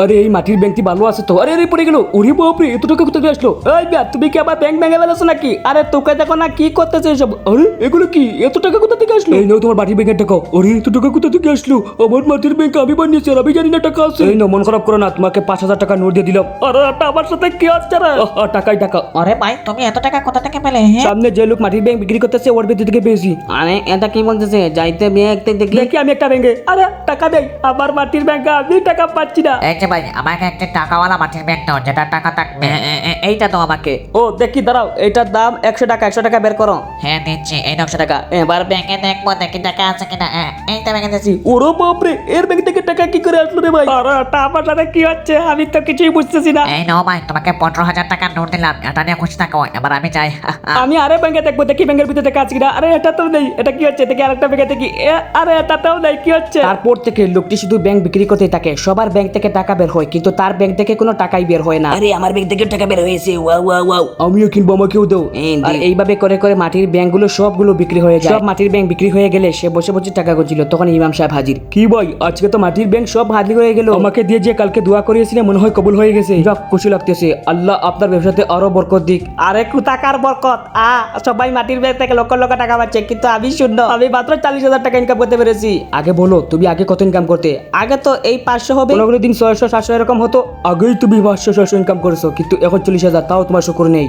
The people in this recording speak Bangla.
আরে এই মাটির ব্যাংকটি ভালো আছে তো। আরে আরে পড়ে গেল। উড়ি বাপরে এত টাকা কোথা থেকে আসলো? এই ব্যাট তুমি কি আবার ব্যাংক ভেঙে ফেলেছো নাকি? আরে তোকে দেখো না কি করতেছে এসব। আরে এগুলো কি? এত টাকা কোথা থেকে আসলো? এই নাও তোমার মাটির ব্যাংকের টাকা। আরে এত টাকা কোথা থেকে আসলো? আমার মাটির ব্যাংক আমি বানিয়েছি আর আমি জানি না টাকা আছে। এই নাও মন খারাপ করো না তোমাকে পাঁচ হাজার টাকা নোট দিয়ে দিলাম। আরে এটা আমার সাথে কি হচ্ছে রে? টাকাই টাকা। আরে ভাই তুমি এত টাকা কোথা থেকে পেলে হ্যাঁ সামনে যে লোক মাটির ব্যাংক বিক্রি করতেছে ওর ভিতর থেকে পেয়েছি। আরে এটা কি বলতেছে? যাইতে দেখলে দেখি। আমি একটা ব্যাংকে। আরে টাকা দেই। আমার মাটির ব্যাংকে আমি টাকা পাচ্ছি না। এই পাই আমাকে একটা টাকাওয়ালা মাটির ব্যাগ দাও যেটা টাকা থাকবে। এইটা তো আমাকে। ও দেখি দাঁড়াও এটার দাম একশো টাকা একশো টাকা বের করো। হ্যাঁ দিচ্ছি এই নকশো টাকা। এবার ব্যাংকে দেখব দেখি টাকা আছে কিনা। এ, এইটা ব্যাংকে দিচ্ছি। ওরো বাপরে এর ব্যাংক থেকে টাকা কি করে আসলো রে ভাই? আরে টা আমার সাথে কি হচ্ছে? আমি তো কিছুই বুঝতেছি না। এই নাও ভাই তোমাকে পনেরো হাজার টাকা নোট দিলাম এটা নিয়ে খুশি থাকো এবার আমি যাই। আমি আরে ব্যাংকে দেখব দেখি ব্যাংকের ভিতরে টাকা আছে কিনা। আরে এটা তো নেই এটা কি হচ্ছে? দেখি আরেকটা ব্যাংকে দেখি। এ, আরে এটাতেও নেই কি হচ্ছে? তারপর থেকে লোকটি শুধু ব্যাংক বিক্রি করতে থাকে সবার ব্যাংক থেকে টাকা বের হয় কিন্তু তার ব্যাংক থেকে কোনো টাকাই বের হয় না। আরে আমার ব্যাংক থেকে টাকা বের হয়েছে ওয়াও ওয়াও ওয়াও। আমিও কিনবো আমাকেও দাও। আর এইভাবে করে করে মাটির ব্যাংকগুলো সবগুলো বিক্রি হয়ে যায়। সব মাটির ব্যাংক বিক্রি হয়ে গেলে সে বসে বসে টাকা গুনছিল। তখন ইমাম সাহেব হাজির। কি ভাই আজকে তো মাটির ব্যাংক সব হাজির হয়ে গেল। আমাকে দিয়ে যে কালকে দোয়া করিয়েছিলেন মনে হয় কবুল হয়ে গেছে। যাক খুশি লাগতেছে। আল্লাহ আপনার ব্যবসাতে আরও বরকত দিক। আরে একটু টাকার বরকত? আ সবাই মাটির ব্যাংক থেকে লক্ষ লক্ষ টাকা পাচ্ছে কিন্তু আমি শূন্য। আমি মাত্র চাল্লিশ হাজার টাকা ইনকাম করতে পেরেছি। আগে বলো তুমি আগে কত ইনকাম করতে? আগে তো এই পাঁচশো হবে। কোনো দিন ছয়শো সাতশো এরকম হতো। আগেই তুমি পাঁচশো ছয়শো ইনকাম করেছ কিন্তু এখন চল্লিশ হাজার তাও তোমার শুকুর নেই।